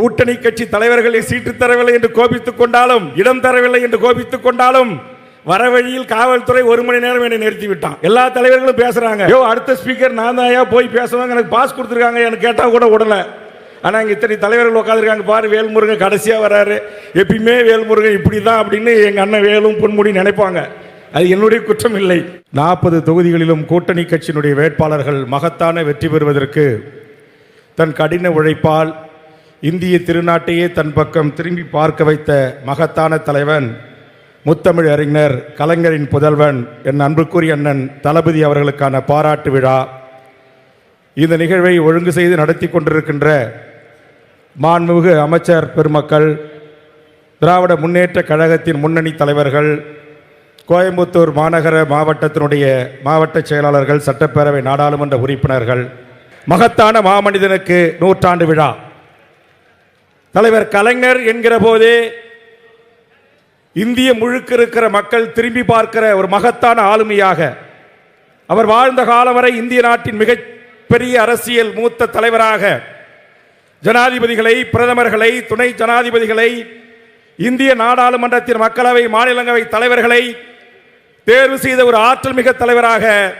கூட்டணி கட்சி தலைவர்களை சீட்டு தரவில்லை என்று கோபித்துக் கொண்டாலும் இடம் தரவில்லை என்று கோபித்துக் கொண்டாலும் வர வழியில் காவல்துறை ஒரு மணி நேரம் என்னை நிறுத்தி விட்டான் எல்லா தலைவர்களும் பேசுறாங்க. யோ அடுத்த ஸ்பீக்கர் நான் போய் பேசுவாங்க எனக்கு பாஸ் கொடுத்துருக்காங்க எனக்கு கேட்டால் கூட விடல ஆனால் இங்கே இத்தனை தலைவர்கள் உட்காந்துருக்காங்க பாரு வேல்முருகன் கடைசியாக வராரு. எப்பயுமே வேல்முருகன் இப்படி தான் அப்படின்னு எங்கள் அண்ணன் வேலும் பொன்முடி நினைப்பாங்க. அது என்னுடைய குற்றம் இல்லை. நாற்பது தொகுதிகளிலும் கூட்டணி கட்சியினுடைய வேட்பாளர்கள் மகத்தான வெற்றி பெறுவதற்கு தன் கடின உழைப்பால் இந்திய திருநாட்டையே தன் பக்கம் திரும்பி பார்க்க வைத்த மகத்தான தலைவன் முத்தமிழ் அறிஞர் கலைஞரின் புதல்வன் என் அன்புக்குரிய அண்ணன் தளபதி அவர்களுக்கான பாராட்டு விழா. இந்த நிகழ்வை ஒழுங்கு செய்து நடத்தி கொண்டிருக்கின்ற மாண்புமிகு அமைச்சர் பெருமக்கள் திராவிட முன்னேற்ற கழகத்தின் முன்னணி தலைவர்கள் கோயம்புத்தூர் மாநகர மாவட்டத்தினுடைய மாவட்ட செயலாளர்கள் சட்டப்பேரவை நாடாளுமன்ற உறுப்பினர்கள் மகத்தான மாமனிதனுக்கு நூற்றாண்டு விழா. தலைவர் கலைஞர் என்கிற போதே இந்திய முழுக்க இருக்கிற மக்கள் திரும்பி பார்க்கிற ஒரு மகத்தான ஆளுமையாக அவர் வாழ்ந்த காலம் வரை இந்திய நாட்டின் மிகப்பெரிய அரசியல் மூத்த தலைவராக ஜனாதிபதிகளை பிரதமர்களை துணை ஜனாதிபதிகளை இந்திய நாடாளுமன்றத்தின் மக்களவை மாநிலங்களவை தலைவர்களை தேர்வு செய்த ஒரு ஆற்றல் மிக தலைவராக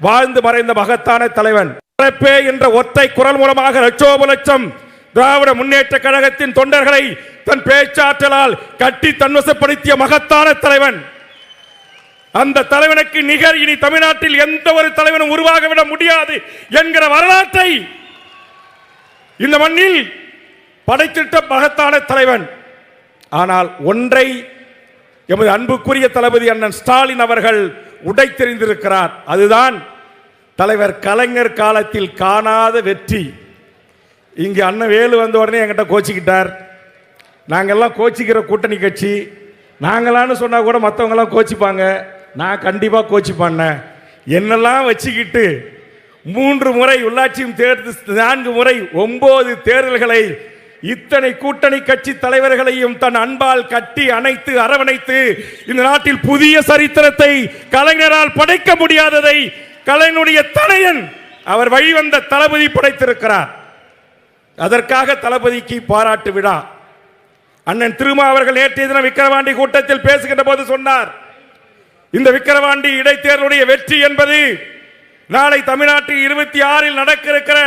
வாழ்ந்து மறைந்த மகத்தான தலைவன். என்ற ஒற்றை குரல் மூலமாக லட்சோப லட்சம் திராவிட முன்னேற்ற கழகத்தின் தொண்டர்களை தன் பேச்சாற்றலால் கட்டி தன்வசப்படுத்திய மகத்தான தலைவன். அந்த தலைவனுக்கு நிகர் இனி தமிழ்நாட்டில் எந்த ஒரு தலைவனும் உருவாகவிட முடியாது என்கிற வரலாற்றை இந்த மண்ணில் படைத்திட்ட மகத்தான தலைவன். ஆனால் ஒன்றை எமது அன்புக்குரிய தளபதி அண்ணன் ஸ்டாலின் அவர்கள் உடைத்தெறிந்திருக்கிறார். அதுதான் தலைவர் கலைஞர் காலத்தில் காணாத வெற்றி. இங்கே அண்ணன் வேலு வந்த உடனே என்கிட்ட கோச்சிக்கிட்டார். நாங்கெல்லாம் கோச்சிக்கிற கூட்டணி கட்சி. நாங்களான்னு சொன்னால் கூட மற்றவங்களாம் கோச்சிப்பாங்க. நான் கண்டிப்பாக கோச்சிப்பாண்ணேன் என்னெல்லாம் வச்சுக்கிட்டு மூன்று முறை உள்ளாட்சியும் தேர்தல் நான்கு முறை ஒன்பது தேர்தல்களை இத்தனை கூட்டணி கட்சி தலைவர்களையும் தன் அன்பால் கட்டி அணைத்து அரவணைத்து இந்த நாட்டில் புதிய சரித்திரத்தை கலைஞரால் படைக்க முடியாததை கலைஞனுடைய தலையன் அவர் வழிவந்த தளபதி படைத்திருக்கிறார். அதற்காக தளபதிக்கு பாராட்டு விழா. அண்ணன் திருமா அவர்கள் நேற்றைய தினம் விக்கிரவாண்டி கூட்டத்தில் பேசுகின்ற போது சொன்னார் இந்த விக்கிரவாண்டி இடைத்தேர்தலுடைய வெற்றி என்பது நாளை தமிழ்நாட்டில் இருபத்தி ஆறில் நடக்க இருக்கிற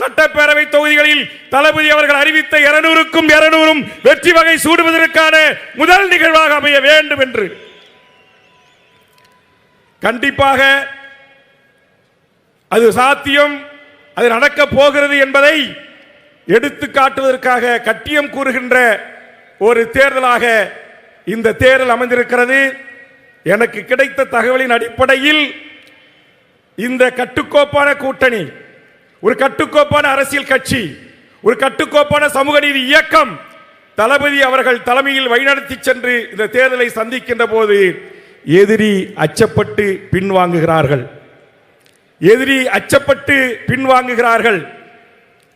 சட்டப்பேரவை தொகுதிகளில் தளபதி அவர்கள் அறிவித்த இருநூறுக்கும் இருநூறும் வெற்றி வகை சூடுவதற்கான முதல் நிகழ்வாக அமைய வேண்டும் என்று. கண்டிப்பாக அது சாத்தியம் அது நடக்க போகிறது என்பதை எடுத்து காட்டுவதற்காக கட்டியம் கூறுகின்ற ஒரு தேர்தலாக இந்த தேர்தல் அமைந்திருக்கிறது. எனக்கு கிடைத்த தகவலின் அடிப்படையில் இந்த கட்டுக்கோப்பான கூட்டணி ஒரு கட்டுக்கோப்பான அரசியல் கட்சி ஒரு கட்டுக்கோப்பான சமூக நீதி இயக்கம் தளபதி அவர்கள் தலைமையில் வழிநடத்தி சென்று இந்த தேர்தலை சந்திக்கின்ற போது எதிரி அச்சப்பட்டு பின்வாங்குகிறார்கள். எதிரி அச்சப்பட்டு பின்வாங்குகிறார்கள்.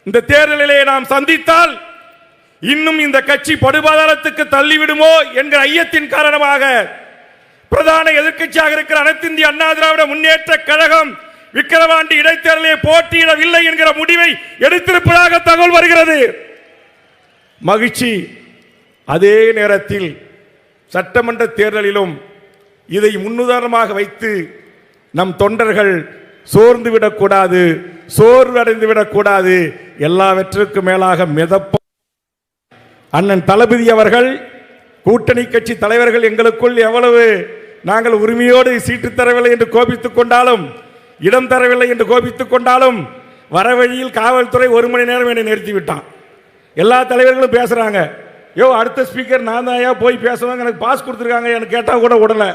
இந்த தேர்தலிலே நாம் சந்தித்தால் இன்னும் இந்த கட்சி படுபாதாரத்துக்கு தள்ளிவிடுமோ என்கிற ஐயத்தின் காரணமாக பிரதான எதிர்க்கட்சியாக இருக்கிற அனைத்து இந்திய அண்ணா திராவிட முன்னேற்ற கழகம் விக்கிரவாண்டி இடைத்தேர்தலை போட்டியிடவில்லை என்கிற முடிவை எடுத்திருப்பதாக தகவல் வருகிறது. மகிழ்ச்சி. அதே நேரத்தில் சட்டமன்ற தேர்தலிலும் இதை முன்னுதாரணமாக வைத்து நம் தொண்டர்கள் சோர்ந்து விடக்கூடாது சோர்வடைந்து விடக்கூடாது எல்லாவற்றுக்கும் மேலாக மிதப்ப அண்ணன் தளபதி அவர்கள் கூட்டணி கட்சி தலைவர்கள் எங்களுக்குள் எவ்வளவு நாங்கள் உரிமையோடு சீட்டு தரவில்லை என்று கோபித்துக் கொண்டாலும் இடம் தரவில்லை என்று கோபித்துக் கொண்டாலும் வர வழியில் காவல்துறை ஒரு மணி நேரம் என்னை நிறுத்திவிட்டான். எல்லா தலைவர்களும் பேசுறாங்க. யோ அடுத்த ஸ்பீக்கர் நான் தான் போய் பேசுவாங்க எனக்கு பாஸ் கொடுத்துருக்காங்க. எனக்கு கேட்டால் கூட விடல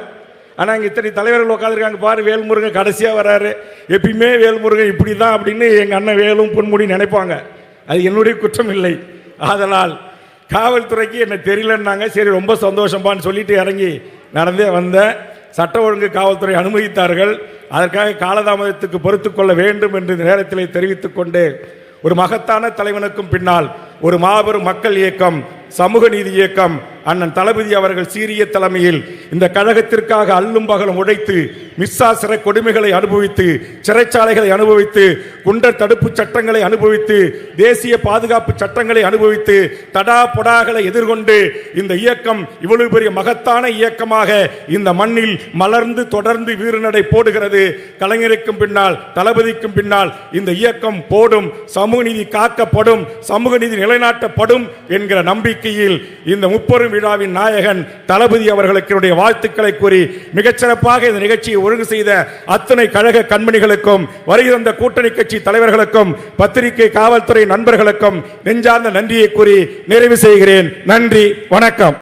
ஆனால் இங்கே இத்தனை தலைவர்கள் உட்காந்துருக்காங்க பாரு வேல்முருகன் கடைசியாக வராரு. எப்பயுமே வேல்முருகன் இப்படி தான் அப்படின்னு எங்கள் அண்ணன் வேலும் பொன்முடி நினைப்பாங்க. அது என்னுடைய குற்றம் இல்லை. ஆதலால் காவல்துறைக்கு என்ன தெரியலன்னாங்க. சரி ரொம்ப சந்தோஷம்பான்னு சொல்லிட்டு இறங்கி நடந்தே வந்தேன். சட்ட ஒழுங்கு காவல்துறை அனுமதித்தார்கள். அதற்காக காலதாமதத்துக்கு பொறுத்து கொள்ள வேண்டும் என்று இந்த நேரத்தில் தெரிவித்துக் கொண்டு ஒரு மகத்தான தலைவனுக்கும் பின்னால் ஒரு மாபெரும் மக்கள் இயக்கம் சமூக நீதி இயக்கம் அண்ணன் தளபதி அவர்கள் சீரிய தலைமையில் இந்த கழகத்திற்காக அல்லும் பகலும் உழைத்து மிஸ்ஸா சிறை கொடுமைகளை அனுபவித்து சிறைச்சாலைகளை அனுபவித்து குண்டர் தடுப்பு சட்டங்களை அனுபவித்து தேசிய பாதுகாப்பு சட்டங்களை அனுபவித்து தடா பொடாகளை எதிர்கொண்டு இந்த இயக்கம் இவ்வளவு பெரிய மகத்தான இயக்கமாக இந்த மண்ணில் மலர்ந்து தொடர்ந்து வீறுநடை போடுகிறது. கலைஞருக்கும் பின்னால் தளபதிக்கும் பின்னால் இந்த இயக்கம் போடும் சமூக நீதி காக்கப்படும் சமூக நீதி நிலைநாட்டப்படும் என்கிற நம்பிக்கை நம்பிக்கையில் இந்த முப்பெரும் விழாவின் நாயகன் தளபதி அவர்களுக்கு என்னுடைய வாழ்த்துக்களை கூறி மிகச்சிறப்பாக இந்த நிகழ்ச்சியை ஒழுங்கு செய்த அத்தனை கழக கண்மணிகளுக்கும் வருகை தந்த கூட்டணி கட்சி தலைவர்களுக்கும் பத்திரிகை காவல்துறை நண்பர்களுக்கும் நெஞ்சார்ந்த நன்றியை கூறி நிறைவு செய்கிறேன். நன்றி வணக்கம்.